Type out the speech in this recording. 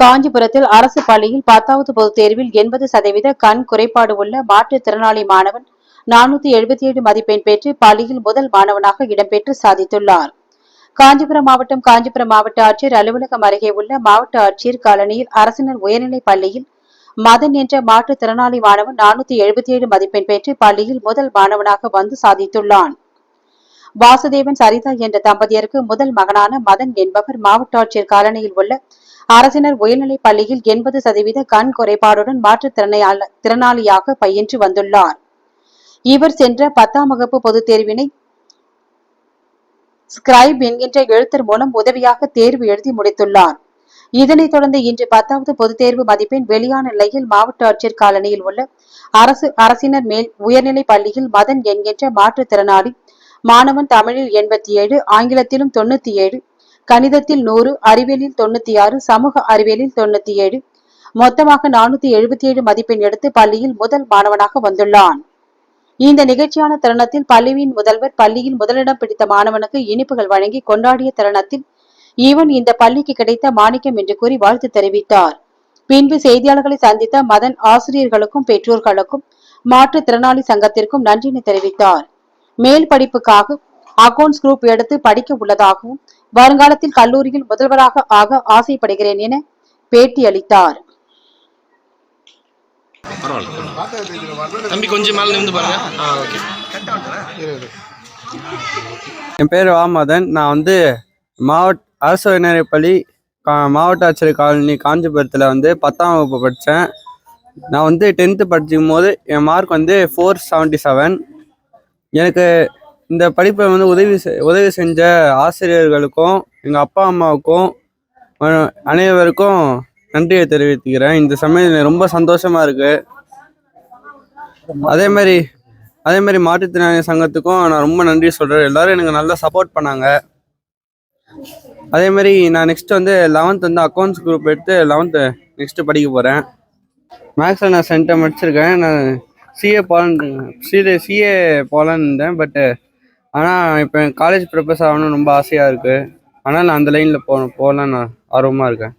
காஞ்சிபுரத்தில் அரசு பள்ளியில் பத்தாவது பொதுத் தேர்வில் எண்பது சதவீத கண் குறைபாடு உள்ள மாற்றுத்திறனாளி மாணவன் நானூத்தி எழுபத்தி ஏழு மதிப்பெண் பெற்று பள்ளியில் முதல் மாணவனாக இடம்பெற்று சாதித்துள்ளார். காஞ்சிபுரம் மாவட்டம் காஞ்சிபுரம் மாவட்ட ஆட்சியர் அலுவலகம் அருகே உள்ள மாவட்ட ஆட்சியர் காலனியில் அரசினர் உயர்நிலைப் பள்ளியில் மதன் என்ற மாற்றுத்திறனாளி மாணவன் நானூத்தி எழுபத்தி ஏழு மதிப்பெண் பெற்று பள்ளியில் முதல் மாணவனாக வந்து சாதித்துள்ளான். வாசுதேவன் சரிதா என்ற தம்பதியருக்கு முதல் மகனான மதன் என்பவர் மாவட்ட ஆட்சியர் காலனியில் உள்ள அரசினர் உயர்நிலைப் பள்ளியில் எண்பது சதவீத கண் குறைபாடுடன் மாற்றுத்திறனாள திறனாளியாக பயின்று வந்துள்ளார். இவர் சென்ற பத்தாம் வகுப்பு பொதுத் தேர்வினை ஸ்கிரைப் என்கின்ற எழுத்தர் மூலம் உதவியாக தேர்வு எழுதி முடித்துள்ளார். இதனைத் தொடர்ந்து இன்று பத்தாவது பொதுத் தேர்வு மதிப்பெண் வெளியான நிலையில் மாவட்ட ஆட்சியர் காலனியில் உள்ள அரசு அரசினர் மேல் உயர்நிலைப் பள்ளியில் மதன் என்கின்ற மாற்றுத்திறனாளி மாணவன் தமிழில் எண்பத்தி ஏழு ஆங்கிலத்திலும் தொண்ணூத்தி ஏழு கணிதத்தில் நூறு அறிவியலில் தொண்ணூத்தி ஆறு சமூக அறிவியலில் தொண்ணூத்தி ஏழு மொத்தமாக நானூத்தி எழுபத்தி ஏழு மதிப்பெண் எடுத்து பள்ளியில் முதல் மாணவனாக வந்துள்ளான். இந்த நிகழ்ச்சியான தருணத்தில் பள்ளியின் முதல்வர் பள்ளியில் முதலிடம் பிடித்த மாணவனுக்கு இனிப்புகள் வழங்கி கொண்டாடிய தருணத்தில் இவன் இந்த பள்ளிக்கு கிடைத்த மாணிக்கம் என்று கூறி வாழ்த்து தெரிவித்தார். பின்பு செய்தியாளர்களை சந்தித்த மதன் ஆசிரியர்களுக்கும் பெற்றோர்களுக்கும் மாற்றுத்திறனாளி சங்கத்திற்கும் நன்றினை தெரிவித்தார். மேல் படிப்புக்காக அக்கவுண்ட்ஸ் குரூப் எடுத்து படிக்க உள்ளதாகவும் வருங்காலத்தில் கல்லூரியில் முதல்வராக ஆக ஆசைப்படுகிறேன் என பேட்டி அளித்தார். பரவாயில்ல தம்பி கொஞ்சம் மேலே நிமிந்து பாருங்க. ஆ ஓகே. என் பேர் வாமதன் நான் வந்து மாவட்ட அரசு உயர்நிலைப்பள்ளி கா மாவட்ட ஆட்சியர் காலனி காஞ்சிபுரத்தில் வந்து பத்தாம் வகுப்பு படித்தேன் நான் வந்து டென்த்து படிக்கும் போது என் மார்க் வந்து ஃபோர் செவன்ட்டி செவன் எனக்கு இந்த படிப்பை வந்து உதவி செ உதவி செஞ்ச ஆசிரியர்களுக்கும் எங்கள் அப்பா அம்மாவுக்கும் அனைவருக்கும் நன்றியை தெரிவித்துக்கிறேன். இந்த சமயம் ரொம்ப சந்தோஷமாக இருக்குது அதே மாதிரி அதே மாதிரி மாற்றுத்திறனாளி சங்கத்துக்கும் நான் ரொம்ப நன்றி சொல்கிறேன் எல்லாரும் எனக்கு நல்லா சப்போர்ட் பண்ணாங்க. அதே மாதிரி நான் நெக்ஸ்ட் வந்து லெவன்த் வந்து அக்கௌண்ட்ஸ் குரூப் எடுத்து லெவன்த்து நெக்ஸ்ட்டு படிக்க போகிறேன் மேக்ஸில் நான் சென்டர் முடிச்சிருக்கேன். நான் சிஏ போலான்னு சிஏ சிஏ போகலான்னு இருந்தேன் பட்டு ஆனால் இப்போ காலேஜ் ப்ரொஃபஸர் ஆகணும்னு ரொம்ப ஆசையாக இருக்குது ஆனால் நான் அந்த லைனில் போகணும் போகலான்னு நான் ஆர்வமாக இருக்கேன்.